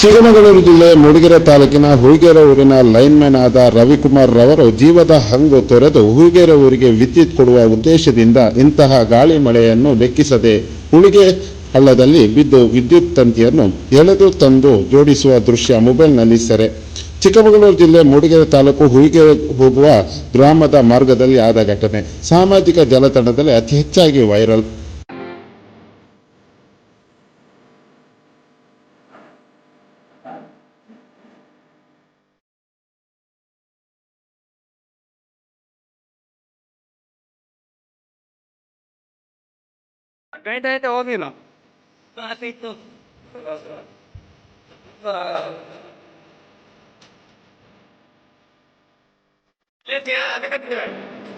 ಚಿಕ್ಕಮಗಳೂರು ಜಿಲ್ಲೆ ಮೂಡಿಗೆರೆ ತಾಲೂಕಿನ ಹುಯಿಗೆರೆ ಊರಿನ ಮ್ಯಾನ್ ಆದ ರವಿಕುಮಾರ್ ರವರು ಜೀವದ ಹಂಗು ತೊರೆದು ಹುಯಿಗೆರೆ ಊರಿಗೆ ವಿದ್ಯುತ್ ಕೊಡುವ ಉದ್ದೇಶದಿಂದ ಇಂತಹ ಗಾಳಿ ಮಳೆಯನ್ನು ಲೆಕ್ಕಿಸದೆ ಹುಳಿಗೆ ಹಳ್ಳದಲ್ಲಿ ಬಿದ್ದು ವಿದ್ಯುತ್ ತಂತಿಯನ್ನು ಎಳೆದು ತಂದು ಜೋಡಿಸುವ ದೃಶ್ಯ ಮೊಬೈಲ್ನಲ್ಲಿ ಸೆರೆ. ಚಿಕ್ಕಮಗಳೂರು ಜಿಲ್ಲೆ ಮೂಡಿಗೆರೆ ತಾಲೂಕು ಹುಯಿಗೆರೆ ಹೋಗುವ ಗ್ರಾಮದ ಮಾರ್ಗದಲ್ಲಿ ಆದ ಘಟನೆ. ಸಾಮಾಜಿಕ ಜಾಲತಾಣದಲ್ಲಿ ಅತಿ ಹೆಚ್ಚಾಗಿ ವೈರಲ್. કઈ થાય તો ઓફી માં આપી તો Let's go.